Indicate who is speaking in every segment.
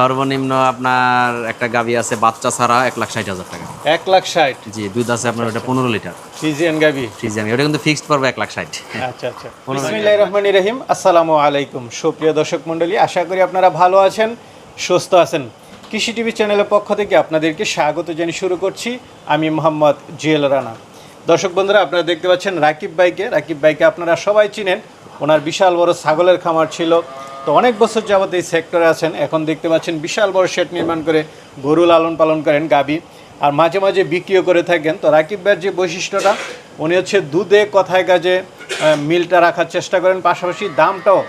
Speaker 1: সর্বনিম্ন আপনার একটা গাবি আছে বাচ্চা ছাড়া এক লাখ ষাট হাজার টাকা।
Speaker 2: এক লাখ ষাট?
Speaker 1: জি দুধ আছে আপনার ওটা পনেরো লিটার।
Speaker 2: ফিজিয়ান গাবি
Speaker 1: ফ্রিজিয়ান ওটা কিন্তু ফিক্সড পড়বে এক লাখ ষাট।
Speaker 2: আচ্ছা আচ্ছা। বিসমিল্লাহ রহমান রহিম আসসালামু আলাইকুম। সুপ্রিয় দর্শক মণ্ডলী আশা করি আপনারা ভালো আছেন সুস্থ আছেন। কৃষি টিভি চ্যানেলের পক্ষ থেকে আপনাদেরকে স্বাগত জানিয়ে শুরু করছি। আমি মোহাম্মদ জুয়েল রানা। দর্শক বন্ধুরা আপনারা দেখতে পাচ্ছেন রাকিব ভাইকে। রাকিব ভাইকে আপনারা সবাই চিনেন। ওনার বিশাল বড় ছাগলের খামার ছিল। তো অনেক বছর যাবত এই সেক্টরে আছেন। এখন দেখতে পাচ্ছেন বিশাল বড় শেড নির্মাণ করে গরু লালন পালন করেন গাবি আর মাঝে মাঝে বিক্রিও করে থাকেন। তো রাকিব ভাইয়ের যে বৈশিষ্ট্যটা, উনি হচ্ছে দুধে কথায় কাজে মিলটা রাখার চেষ্টা করেন। পাশাপাশি দামটাও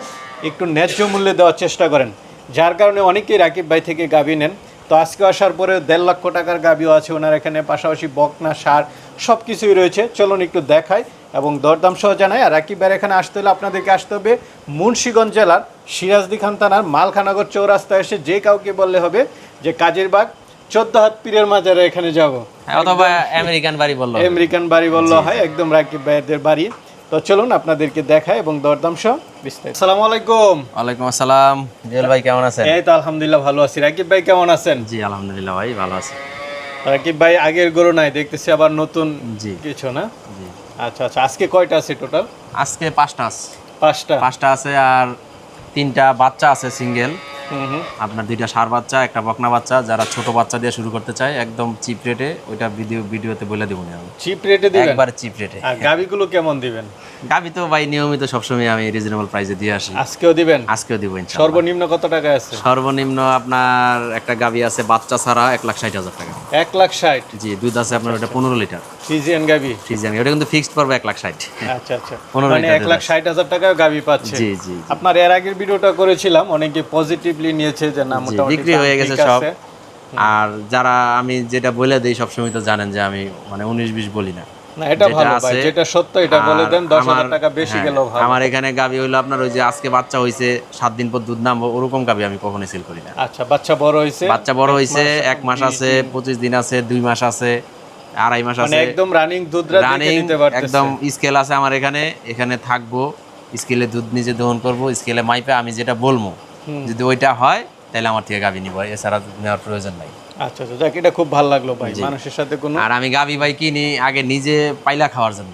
Speaker 2: একটু ন্যায্য মূল্যে দেওয়ার চেষ্টা করেন। যার কারণে অনেকেই রাকিব ভাই থেকে গাবি নেন। তো আজকে আসার পরে দেড় লক্ষ টাকার গাবিও আছে ওনার এখানে। পাশাপাশি বকনা, সার সব কিছুই রয়েছে। চলুন একটু দেখাই এবং দরদাম সহ জানাই। আর রাকিব ভাইয়ের এখানে আসতে হলে আপনাদেরকে আসতে হবে মুন্সীগঞ্জ জেলার সিরাজদি খান থানার মালখানগর চৌরাস্তায় এসে যে কাউকে বললে হবে যে কাজের বাগ চোদ্দ হাত পীরের মাজারে এখানে যাব।
Speaker 1: অথবা আমেরিকান বাড়ি বলল
Speaker 2: আমেরিকান বাড়ি বলল হয় একদম রাকিব ভাইয়ের বাড়ি। তো চলুন আপনাদেরকে দেখায় এবং দরদাম সহ বিস্তারিত। আসসালামু আলাইকুম।
Speaker 1: ওয়ালাইকুম আসসালাম। জুয়েল ভাই কেমন আছেন?
Speaker 2: এই তো আলহামদুলিল্লাহ ভালো আছি। রাকিব ভাই কেমন আছেন?
Speaker 1: জি আলহামদুলিল্লাহ ভাই ভালো আছি।
Speaker 2: রাকিব ভাই আগের গরু নাই দেখতেছি আবার নতুন
Speaker 1: জি।
Speaker 2: কিছু না?
Speaker 1: জি।
Speaker 2: আচ্ছা আচ্ছা আজকে কয়টা আছে টোটাল
Speaker 1: আজকে পাঁচটা আছে।
Speaker 2: পাঁচটা।
Speaker 1: পাঁচটা আছে আর তিনটা বাচ্চা আছে সিঙ্গেল আপনার দুইটা সার বাচ্চা একটা বকনা বাচ্চা যারা ছোট বাচ্চা দিয়ে শুরু করতে চায় একদম চিপ রেটে ওইটা ভিডিও ভিডিওতে বলে দেবো আমি
Speaker 2: চিপ রেটে দিবেন?
Speaker 1: একবার চিপ রেটে
Speaker 2: আর গাবিগুলো কেমন দিবেন?
Speaker 1: গাবি তো ভাই নিয়মিত সবসময় আমি রিজনেবল প্রাইসে দিয়ে আসি।
Speaker 2: আজকেও দিবেন?
Speaker 1: আজকেও দিব ইনশাআল্লাহ।
Speaker 2: সর্বনিম্ন কত টাকা আছে?
Speaker 1: সর্বনিম্ন আপনার একটা গাবি আছে বাচ্চা ছাড়া এক লাখ ষাট হাজার টাকা।
Speaker 2: এক লাখ ষাট?
Speaker 1: জি দুধ আছে আপনার ওটা পনেরো লিটার।
Speaker 2: ফিজিয়ান গাবি
Speaker 1: ফ্রিজিয়ান ওটা কিন্তু ফিক্সড পড়বে লাখ ষাট।
Speaker 2: আচ্ছা আচ্ছা। মানে লাখ ষাট হাজার টাকা গাবি পাচ্ছে।
Speaker 1: জি জি।
Speaker 2: আপনার এর আগের ভিডিওটা করেছিলাম অনেকে পজিটিভলি নিয়েছে যে না মোটামুটি
Speaker 1: বিক্রি হয়ে গেছে সব। আর যারা আমি যেটা বলে দিই সবসময় তো জানেন যে আমি মানে বলি না।
Speaker 2: না এটা ভালো ভাই যেটা সত্য এটা বলে দেন দশ হাজার
Speaker 1: আমার-
Speaker 2: টাকা বেশি
Speaker 1: হ্যাঁ,
Speaker 2: গেলেও ভালো।
Speaker 1: আমার এখানে গাবি হইল আপনার ওই যে আজকে বাচ্চা হইছে সাত দিন পর দুধ নামবো ওরকম গাবি আমি কখনো সেল করি না।
Speaker 2: আচ্ছা বাচ্চা বড় হয়েছে
Speaker 1: বাচ্চা বড় হইছে এক মাস আছে পঁচিশ দিন আছে দুই মাস আছে। আড়াই মাস
Speaker 2: মানে
Speaker 1: আছে।
Speaker 2: একদম রানিং দেখে
Speaker 1: রানিং একদম স্কেল আছে আমার এখানে। এখানে থাকব স্কেলে দুধ নিজে দহন করব স্কেলে মাইপে আমি যেটা বলব যদি ওইটা হয় তাহলে আমার থেকে গাবি নিব। এছাড়া নেওয়ার প্রয়োজন নাই।
Speaker 2: আচ্ছা আচ্ছা যাক এটা খুব ভালো লাগল ভাই। মানুষের সাথে কোনো
Speaker 1: আর আমি গাবি ভাই কিনি আগে নিজে পাইলা খাওয়ার জন্য।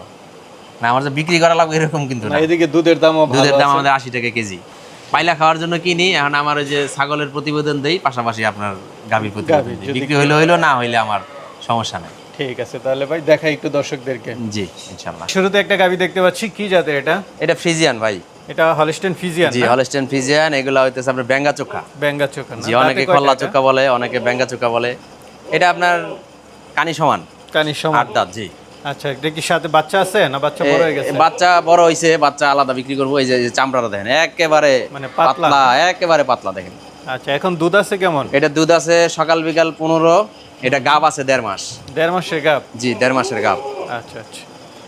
Speaker 1: না আমার যে বিক্রি করা লাগবে এরকম কিন্তু
Speaker 2: না এদিকে দুধের দাম ভালো
Speaker 1: দুধের দাম আমাদের আশি টাকা কেজি। পাইলা খাওয়ার জন্য কিনি এখন আমার ওই যে ছাগলের প্রতিবেদন দেই পাশাপাশি আপনার গাভীর প্রতিবেদন। বিক্রি হইলে হইল না হইলে আমার সমস্যা নাই।
Speaker 2: ঠিক আছে তাহলে ভাই দেখাই একটু দর্শকদেরকে।
Speaker 1: জি ইনশাল্লাহ
Speaker 2: শুরুতে একটা গাবি দেখতে পাচ্ছি কি জাতের এটা?
Speaker 1: এটা ফ্রিজিয়ান ভাই।
Speaker 2: এটা হলিস্টেন ফিজিয়ান
Speaker 1: জি হলস্টেন ফ্রিজিয়ান এগুলো হইতেছে আপনার ব্যাঙ্গা চোখা।
Speaker 2: বেঙ্গা চোখা
Speaker 1: জি অনেকে
Speaker 2: কয়টা
Speaker 1: খল্লা চোখা বলে অনেকে ব্যাঙ্গা চোখা বলে। এটা আপনার কানি সমান।
Speaker 2: কানি সমান।
Speaker 1: আট দাঁত জি।
Speaker 2: আচ্ছা এটা কি সাথে বাচ্চা আছে না বাচ্চা বড় হয়ে গেছে?
Speaker 1: বাচ্চা বড় হইছে বাচ্চা আলাদা বিক্রি করব এই যে চামড়াটা দেখেন একেবারে
Speaker 2: মানে। পাতলা
Speaker 1: একেবারে পাতলা দেখেন।
Speaker 2: আচ্ছা এখন দুধ আছে কেমন?
Speaker 1: এটা দুধ আছে সকাল বিকাল পনেরো এটা গাব আছে দেড় মাস।
Speaker 2: দেড় মাসের গাব?
Speaker 1: জি দেড় মাসের গাব।
Speaker 2: আচ্ছা আচ্ছা।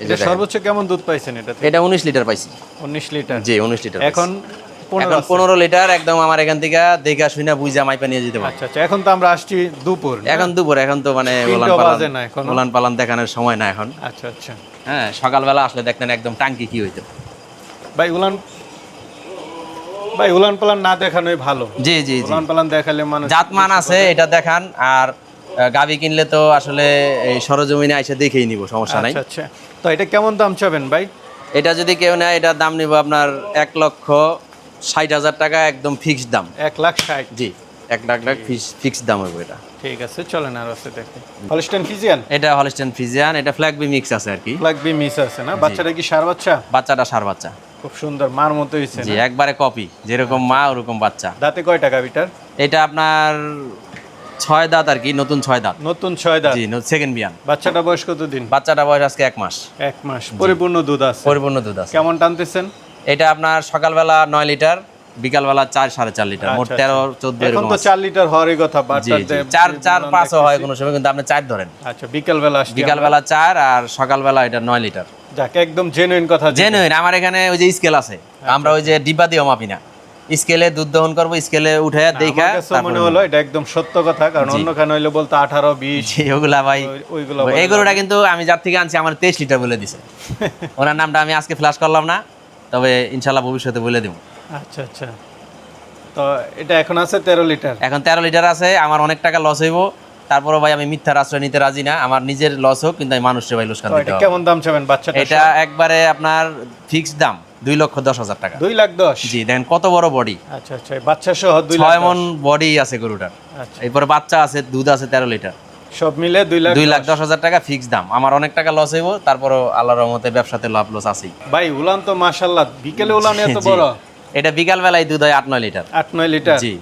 Speaker 2: এটা সর্বোচ্চ কেমন দুধ পাইছেন এটা
Speaker 1: এটা উনিশ লিটার পাইছি।
Speaker 2: উনিশ লিটার?
Speaker 1: জি উনিশ লিটার
Speaker 2: এখন পনেরো
Speaker 1: এখন পনেরো লিটার একদম আমার এখান থেকে দেখা শুনে বুঝা মাইপা নিয়ে যেতে পারি
Speaker 2: আচ্ছা আচ্ছা এখন তো আমরা আসছি দুপুর
Speaker 1: এখন দুপুর এখন তো মানে। ওলান পালান দেখানোর সময় না এখন।
Speaker 2: আচ্ছা আচ্ছা।
Speaker 1: হ্যাঁ সকালবেলা আসলে দেখতেন একদম টাঙ্কি কি হইতো।
Speaker 2: ভাই উলান ভাই উলান পালান না দেখানোই ভালো।
Speaker 1: জি জি জি।
Speaker 2: উলান পালান দেখালে মানুষ
Speaker 1: জাতমান আছে এটা দেখান। আর গাভী কিনলে তো আসলে এই সরজমিনে এসে দেখেই নিব সমস্যা নাই।
Speaker 2: আচ্ছা আচ্ছা। তো এটা কেমন দাম চাবেন ভাই?
Speaker 1: এটা যদি কেউ নেয় এটার দাম নিব আপনার এক লক্ষ ষাট হাজার টাকা একদম ফিক্সড দাম।
Speaker 2: এক লাখ ষাট।
Speaker 1: জি এক লাখ লাখ ফিক্সড দাম হবে এটা।
Speaker 2: ঠিক আছে চলেন আর আছে দেখে হলিস্টেন ফিজিয়ান?
Speaker 1: এটা হলস্টেন ফ্রিজিয়ান এটা ফ্ল্যাগবি মিক্স আছে আর কি।
Speaker 2: লাগবে মিস আছে না? বাচ্চাটা কি সার বাচ্চা?
Speaker 1: বাচ্চাটা সার বাচ্চা।
Speaker 2: খুব সুন্দর মার মতো হয়েছে
Speaker 1: জি একবারে কপি যেরকম মা ওরকম বাচ্চা।
Speaker 2: দাঁতে কয় টাকা বিটার?
Speaker 1: এটা আপনার ছয় দাঁত আর কি নতুন ছয় দাঁত।
Speaker 2: নতুন ছয় দাঁত?
Speaker 1: জি সেকেন্ড বিয়ান।
Speaker 2: বাচ্চাটা বয়স কত দিন?
Speaker 1: বাচ্চাটা বয়স আজকে এক মাস।
Speaker 2: এক মাস পরিপূর্ণ দুধ আছে।
Speaker 1: পরিপূর্ণ দুধ আছে।
Speaker 2: কেমন টানতেছেন?
Speaker 1: এটা আপনার সকালবেলা নয় লিটার বিকালবেলা চার সাড়ে চার লিটার মোট
Speaker 2: আচ্ছা,
Speaker 1: তেরো চোদ্দ
Speaker 2: এখন
Speaker 1: এরকম
Speaker 2: তো চার লিটার হওয়ারই কথা
Speaker 1: চার চার পাঁচও হয় কোনো সময় কিন্তু আপনি চার ধরেন।
Speaker 2: আচ্ছা বিকেল বেলা
Speaker 1: বিকালবেলা চার আর সকালবেলা এটা নয় লিটার।
Speaker 2: যাক একদম জেনুইন কথা
Speaker 1: জেনুইন আমার এখানে ওই যে স্কেল আছে।
Speaker 2: আচ্ছা,
Speaker 1: আমরা ওই যে ডিব্বা দিও মাপি না। স্কেলে দুধ দহন করব স্কেলে উঠে দেখা
Speaker 2: মনে হলো এটা একদম সত্য কথা কারণ অন্য খানে হইলে বলতো আঠারো বিশ।
Speaker 1: ওগুলা ভাই।
Speaker 2: ওইগুলো
Speaker 1: এই গরুটা কিন্তু আমি যার থেকে আনছি আমার তেইশ লিটার বলে দিছে। ওনার নামটা আমি আজকে ফ্ল্যাশ করলাম না তবে ইনশাল্লাহ ভবিষ্যতে বলে দিব।
Speaker 2: আচ্ছা আচ্ছা। তো এটা এখন আছে তেরো লিটার
Speaker 1: এখন তেরো লিটার আছে আমার অনেক টাকা লস হইব। তারপরে ভাই আমি মিথ্যার আশ্রয় নিতে রাজি না। আমার নিজের লস হোক কিন্তু আমি মানুষের ভাই লোসকান দিতে।
Speaker 2: কেমন দাম চাবেন বাচ্চাটা
Speaker 1: এটা একবারে আপনার ফিক্সড দাম দুই লক্ষ দশ হাজার টাকা।
Speaker 2: দুই লাখ দশ?
Speaker 1: জি দেখেন কত বড় বডি
Speaker 2: আচ্ছা আচ্ছা বাচ্চা সহ দুই
Speaker 1: ছয় মন বডি আছে গরুটার।
Speaker 2: আচ্ছা।
Speaker 1: এরপরে বাচ্চা আছে দুধ আছে তেরো লিটার।
Speaker 2: সব মিলে দুই লাখ
Speaker 1: দুই লাখ দশ। হাজার টাকা ফিক্সড দাম। আমার অনেক টাকা লস হইব তারপরও আল্লাহর রহমতে ব্যবসাতে লাভ লস আছেই।
Speaker 2: ভাই উলান তো মাশাল্লাহ বিকেলে উলান এত বড়?
Speaker 1: এটা বিকাল বেলায় দুধ হয় আট নয় লিটার।
Speaker 2: আট নয় লিটার?
Speaker 1: জি।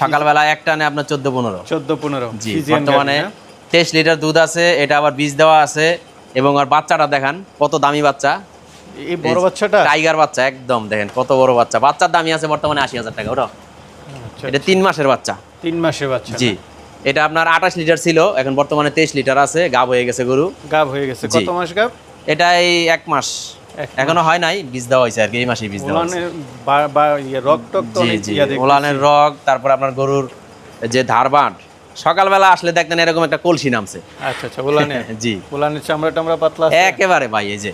Speaker 1: সকালবেলা এক টানে আপনার চোদ্দ পনেরো।
Speaker 2: চোদ্দ পনেরো।
Speaker 1: জি বর্তমানে তেইশ লিটার দুধ আছে এটা আবার বীজ দেওয়া আছে এবং আর বাচ্চাটা দেখান কত দামি বাচ্চা।
Speaker 2: এই বড় বাচ্চাটা?
Speaker 1: টাইগার বাচ্চা একদম দেখেন কত বড় বাচ্চা। বাচ্চার দামই আছে বর্তমানে আশি হাজার টাকা ওটা
Speaker 2: আচ্ছা,
Speaker 1: এটা তিন মাসের বাচ্চা।
Speaker 2: তিন মাসের বাচ্চা
Speaker 1: জি এটা আপনার আঠাশ লিটার ছিল এখন বর্তমানে তেইশ লিটার আছে গাব হয়ে গেছে গরু।
Speaker 2: গাব হয়ে গেছে। কত মাস গাব?
Speaker 1: এটা এই এক মাস। এখনও হয় নাই বীজ দেওয়া হয়েছে আর কি এই মাসে বীজ দেওয়া
Speaker 2: ইয়ে রক টক তো
Speaker 1: ওলানের রক তারপর আপনার গরুর যে ধারবাট সকালবেলা আসলে দেখতেন এরকম একটা কলসি নামছে।
Speaker 2: আচ্ছা আচ্ছা উলানের
Speaker 1: জি।
Speaker 2: ওলানের চামড়া টামড়া পাতলা
Speaker 1: একেবারে ভাই এই যে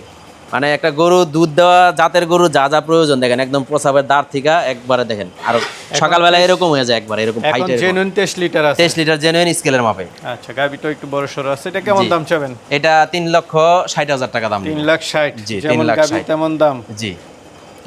Speaker 1: মানে একটা গরু দুধ দেওয়া জাতের গরু যা যা প্রয়োজন দেখেন একদম প্রসাবের দাঁড় থেকে একবারে দেখেন। আর সকালবেলা এরকম হয়ে যায় একবার এরকম ফাইটের
Speaker 2: জেনুইন তেইশ লিটার আছে।
Speaker 1: তেইশ লিটার জেনুইন স্কেলের মাপে।
Speaker 2: আচ্ছা গাবিটা একটু বড় সড়ো আছে এটা কেমন দাম চাবেন?
Speaker 1: এটা তিন লক্ষ ষাট হাজার টাকা দাম
Speaker 2: তিন লাখ ষাট।
Speaker 1: জি, তিন লাখ
Speaker 2: গাবি
Speaker 1: ষাট।
Speaker 2: তেমন দাম।
Speaker 1: জি।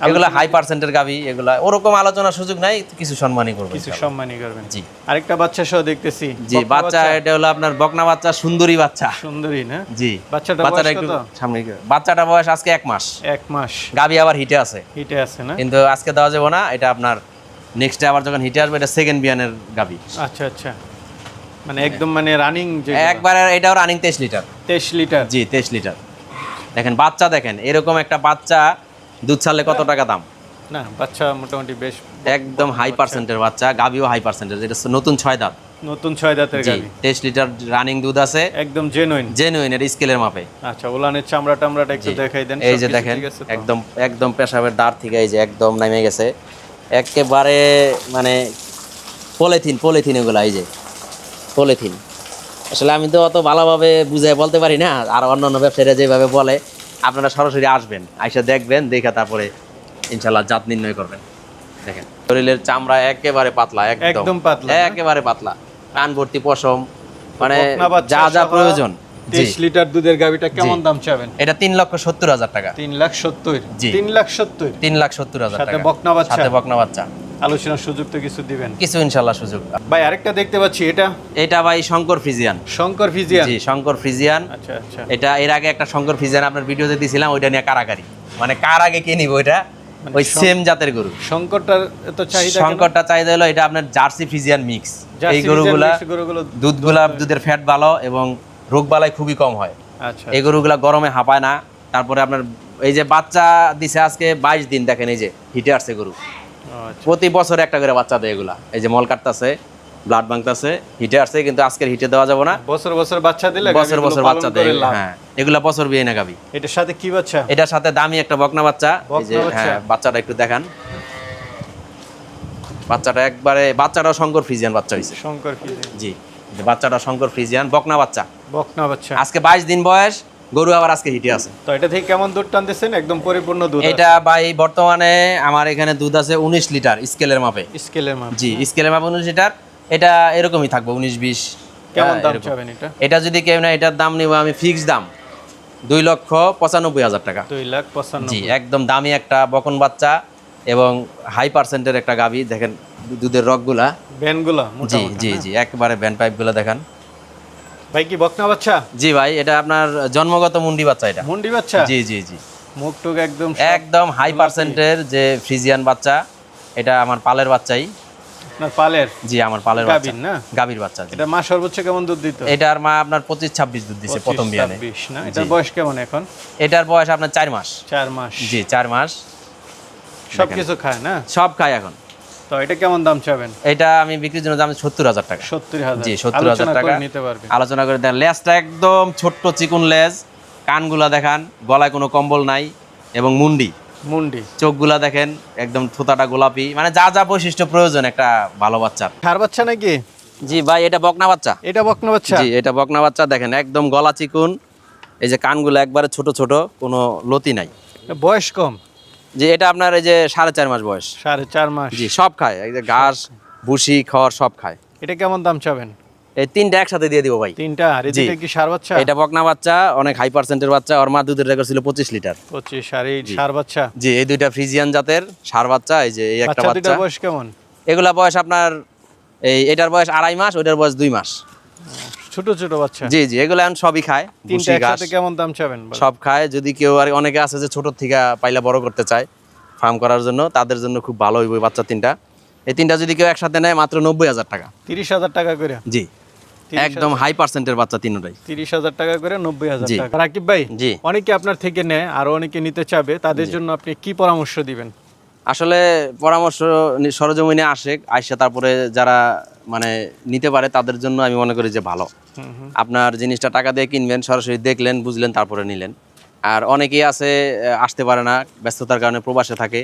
Speaker 1: এগুলা হাই পার্সেন্টের গাবি এগুলা ওরকম আলোচনার সুযোগ নাই কিছু সম্মানই করব
Speaker 2: কিছু সম্মানই করবেন।
Speaker 1: জি।
Speaker 2: আরেকটা বাচ্চা সহ দেখতেছি
Speaker 1: জি বাচ্চা এটা হলো আপনার বকনা বাচ্চা সুন্দরী বাচ্চা।
Speaker 2: সুন্দরী না?
Speaker 1: জি।
Speaker 2: বাচ্চাটা
Speaker 1: বাচ্চাটা একটু সামনে বাচ্চাটা বয়স আজকে এক মাস।
Speaker 2: এক মাস।
Speaker 1: গাবি আবার হিটে আছে।
Speaker 2: হিটে আছে না?
Speaker 1: কিন্তু আজকে দেওয়া যাবে না এটা আপনার নেক্সট আবার যখন হিটে আসবে এটা সেকেন্ড বিয়ানের গাবি
Speaker 2: আচ্ছা আচ্ছা। মানে একদম মানে রানিং যে
Speaker 1: একবার এটাও রানিং তেইশ লিটার।
Speaker 2: তেইশ লিটার।
Speaker 1: জি তেইশ লিটার। দেখেন বাচ্চা দেখেন এরকম একটা বাচ্চা দুধ ছাড়লে কত টাকা দাম?
Speaker 2: না বাচ্চা মোটামুটি বেশ
Speaker 1: একদম হাই পার্সেন্টের বাচ্চা গাবিও হাই পার্সেন্টের এটা নতুন ছয় দাঁত।
Speaker 2: নতুন ছয় দাঁতের
Speaker 1: জি
Speaker 2: গাবি
Speaker 1: লিটার রানিং দুধ আছে।
Speaker 2: একদম জেনুইন
Speaker 1: জেনুইন এটা স্কেলের মাপে।
Speaker 2: আচ্ছা উলানের চামড়া টামড়াটা একটু। দেখাই দেন
Speaker 1: এই যে দেখেন? একদম একদম পেশাবের দাঁড় থেকে এই যে একদম নেমে গেছে। একেবারে মানে পলিথিন পলিথিন এগুলো এই যে পলিথিন। আসলে আমি তো অত ভালোভাবে বুঝাই বলতে পারি না আর অন্যান্য ব্যবসায়ীরা যেভাবে বলে আপনারা সরাসরি আসবেন আইসা দেখবেন দেখে তারপরে ইনশাল্লাহ জাত নির্ণয় করবেন। দেখেন শরীরের চামড়া একেবারে পাতলা একদম।
Speaker 2: পাতলা,
Speaker 1: একেবারে পাতলা। কান ভর্তি পশম মানে যা যা প্রয়োজন। জি।
Speaker 2: তেইশ লিটার দুধের গাবিটা কেমন দাম চাবেন?
Speaker 1: এটা তিন লক্ষ সত্তর হাজার টাকা।
Speaker 2: তিন লাখ সত্তর।
Speaker 1: জি।
Speaker 2: তিন লাখ সত্তর।
Speaker 1: তিন লাখ সত্তর হাজার
Speaker 2: সাথে
Speaker 1: টাকা।
Speaker 2: বকনা বাচ্চা?
Speaker 1: সাথে বকনা বাচ্চা।
Speaker 2: আলোচনার সুযোগ তো কিছু দিবেন।
Speaker 1: কিছু ইনশাল্লাহ সুযোগ।
Speaker 2: ভাই আরেকটা দেখতে পাচ্ছি এটা?
Speaker 1: এটা ভাই শঙ্কর ফ্রিজিয়ান।
Speaker 2: শঙ্কর ফিজিয়ান
Speaker 1: জি শঙ্কর ফ্রিজিয়ান।
Speaker 2: আচ্ছা আচ্ছা।
Speaker 1: এটা এর আগে একটা শঙ্কর ফ্রিজিয়ান আপনার ভিডিওতে দিয়েছিলাম ওইটা নিয়ে কারাকারি মানে কার আগে কে নিব ওইটা ওই
Speaker 2: শং-
Speaker 1: সেম জাতের গরু।
Speaker 2: শঙ্করটার এত চাহিদা
Speaker 1: শঙ্করটা চাহিদা হলো এটা আপনার জার্সি ফ্রিজিয়ান মিক্স এই গরুগুলা দুধগুলা দুধের ফ্যাট ভালো এবং রোগ বালাই খুবই কম হয়।
Speaker 2: আচ্ছা।
Speaker 1: এই গরুগুলা গরমে হাঁপায় না। তারপরে আপনার এই যে বাচ্চা দিছে আজকে বাইশ দিন দেখেন এই যে হিটে আসছে গরু। প্রতি বছর একটা করে বাচ্চা দেয় এগুলা। এই যে মল কাটতাছে ব্লাড ভাঙতাছে হিটে আসছে কিন্তু আজকের হিটে দেওয়া যাবে না।
Speaker 2: বছর বছর বাচ্চা দিলে
Speaker 1: বছর বছর বাচ্চা দেয় হ্যাঁ। এগুলা বছর বিয়ে না গাবি
Speaker 2: এটার সাথে কি বাচ্চা?
Speaker 1: এটার সাথে দামি একটা বকনা বাচ্চা। এই যে হ্যাঁ বাচ্চাটা একটু দেখান। বাচ্চাটা একবারে বাচ্চাটা শঙ্কর ফ্রিজিয়ান বাচ্চা হয়েছে
Speaker 2: শঙ্কর ফিজিয়ান
Speaker 1: জি বাচ্চাটা শঙ্কর ফ্রিজিয়ান বকনা বাচ্চা।
Speaker 2: বকনা বাচ্চা।
Speaker 1: আজকে বাইশ দিন বয়স গরু আবার আজকে হিটে আছে।
Speaker 2: তো এটা থেকে কেমন দুধ টানতেছেন? একদম পরিপূর্ণ দুধ
Speaker 1: এটা ভাই বর্তমানে আমার এখানে দুধ আছে উনিশ লিটার স্কেলের মাপে।
Speaker 2: স্কেলের মাপ।
Speaker 1: জি স্কেলের মাপে উনিশ লিটার। এটা এরকমই থাকবে উনিশ বিশ
Speaker 2: কেমন
Speaker 1: হ্যাঁ,
Speaker 2: দাম চাবেন এটা?
Speaker 1: এটা যদি কেউ না এটার দাম নিব আমি ফিক্স দাম। দুই লক্ষ পঁচানব্বই হাজার টাকা।
Speaker 2: দুই লাখ পঁচান্ন
Speaker 1: জি একদম দামি একটা বকন বাচ্চা এবং হাই পার্সেন্টের একটা গাবি দেখেন দুধের রগগুলা।
Speaker 2: ব্যানগুলো
Speaker 1: জি জি জি একবারে ব্যান্ড পাইপগুলো দেখান।
Speaker 2: ভাই কি বকনা বাচ্চা?
Speaker 1: জি ভাই এটা আপনার জন্মগত মুন্ডি বাচ্চা এটা।
Speaker 2: মুন্ডি বাচ্চা?
Speaker 1: জি জি জি।
Speaker 2: মুখ টুক একদম
Speaker 1: একদম হাই পার্সেন্টের যে ফ্রিজিয়ান বাচ্চা এটা আমার পালের বাচ্চাই।
Speaker 2: আপনার পালের?
Speaker 1: জি আমার পালের বাচ্চা।
Speaker 2: না?
Speaker 1: গাভীর বাচ্চা।
Speaker 2: এটা মা সর্বোচ্চ কেমন দুধ দিত?
Speaker 1: এটার মা আপনার পঁচিশ ছাব্বিশ দুধ দিছে প্রথম বিয়ানে।
Speaker 2: 25, না? এটার বয়স কেমন এখন?
Speaker 1: এটার বয়স আপনার চার মাস।
Speaker 2: চার মাস।
Speaker 1: জি চার মাস।
Speaker 2: সবকিছু খায় না?
Speaker 1: সব খায় এখন।
Speaker 2: তো এটা কেমন দাম চাবেন?
Speaker 1: এটা আমি বিক্রির জন্য দাম সত্তর হাজার টাকা।
Speaker 2: সত্তর হাজার।
Speaker 1: জি সত্তর হাজার টাকা।
Speaker 2: নিতে পারবেন।
Speaker 1: আলোচনা করে দেন। লেজটা একদম ছোট্ট চিকুন লেজ। কানগুলা দেখান গলায় কোনো কম্বল নাই এবং মুন্ডি।
Speaker 2: মুন্ডি।
Speaker 1: চোখগুলা দেখেন একদম থুতাটা গোলাপি। মানে যা যা বৈশিষ্ট্য প্রয়োজন একটা ভালো বাচ্চার।
Speaker 2: খার বাচ্চা নাকি?
Speaker 1: জি ভাই এটা বকনা বাচ্চা।
Speaker 2: এটা বকনা বাচ্চা?
Speaker 1: জি এটা বকনা বাচ্চা দেখেন একদম গলা চিকুন। এই যে কানগুলো একবারে ছোট ছোট কোনো লতি নাই।
Speaker 2: বয়স কম?
Speaker 1: যে এটা আপনার এই যে সাড়ে চার মাস বয়স।
Speaker 2: সাড়ে চার মাস।
Speaker 1: জি সব খায়। এই যে ঘাস ভুসি খড় সব খায়।
Speaker 2: এটা কেমন দাম চাবেন?
Speaker 1: এই তিনটা একসাথে দিয়ে দিব ভাই।
Speaker 2: তিনটা? আর এদিকে কি সার বাচ্চা?
Speaker 1: এটা বকনা বাচ্চা অনেক হাই পার্সেন্টের বাচ্চা। ওর মা দুধের রেকর্ড ছিল পঁচিশ লিটার।
Speaker 2: পঁচিশ আর এই সার বাচ্চা?
Speaker 1: জি এই দুইটা ফ্রিজিয়ান জাতের সার বাচ্চা এই যে এই একটা
Speaker 2: বাচ্চা
Speaker 1: বাচ্চা।
Speaker 2: বয়স কেমন?
Speaker 1: এগুলা বয়স আপনার এই এটার বয়স আড়াই মাস ওটার বয়স দুই মাস।
Speaker 2: ছোট ছোট বাচ্চা।
Speaker 1: জি জি এগুলো এখন সবই খায়।
Speaker 2: তিনটা একসাথে কেমন দাম চাবেন
Speaker 1: সব খায়। যদি কেউ আর অনেকে আছে যে ছোট থেকে পাইলা বড় করতে চায় ফার্ম করার জন্য তাদের জন্য খুব ভালো হইব বাচ্চা তিনটা। এই তিনটা যদি কেউ একসাথে নেয় মাত্র নব্বই হাজার টাকা।
Speaker 2: তিরিশ হাজার টাকা করে?
Speaker 1: জি। একদম হাই পার্সেন্টের বাচ্চা তিনটাই।
Speaker 2: তিরিশ হাজার টাকা করে নব্বই হাজার। টাকা। রাকিব ভাই
Speaker 1: জি।
Speaker 2: অনেকে আপনার থেকে নেয় আর অনেকে নিতে চাবে। তাদের জন্য আপনি কি পরামর্শ দিবেন?
Speaker 1: আসলে পরামর্শ সরজমিনে আসে আইসা তারপরে যারা মানে নিতে পারে তাদের জন্য আমি মনে করি যে ভালো। আপনার জিনিসটা টাকা দিয়ে কিনবেন সরাসরি দেখলেন বুঝলেন তারপরে নিলেন। আর অনেকেই আছে আসতে পারে না ব্যস্ততার কারণে প্রবাসে থাকে।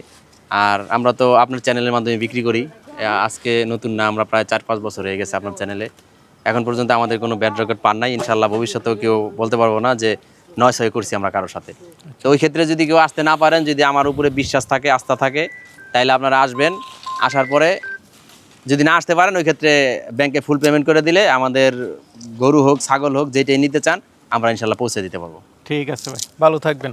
Speaker 1: আর আমরা তো আপনার চ্যানেলের মাধ্যমে বিক্রি করি। আজকে নতুন না আমরা প্রায় চার পাঁচ বছর হয়ে গেছে আপনার চ্যানেলে। এখন পর্যন্ত আমাদের কোনো ব্যাড রেকর্ড পান নাই। ইনশাল্লাহ ভবিষ্যতেও কেউ বলতে পারব না যে নয় ছয় করছি আমরা কারোর সাথে। তো ওই ক্ষেত্রে যদি কেউ আসতে না পারেন যদি আমার উপরে বিশ্বাস থাকে আস্থা থাকে তাইলে আপনারা আসবেন। আসার পরে যদি না আসতে পারেন ওই ক্ষেত্রে ব্যাংকে ফুল পেমেন্ট করে দিলে আমাদের গরু হোক, ছাগল হোক, যেটাই নিতে চান, আমরা ইনশাল্লাহ পৌঁছে দিতে পারব।
Speaker 2: ঠিক আছে ভাই, ভালো থাকবেন।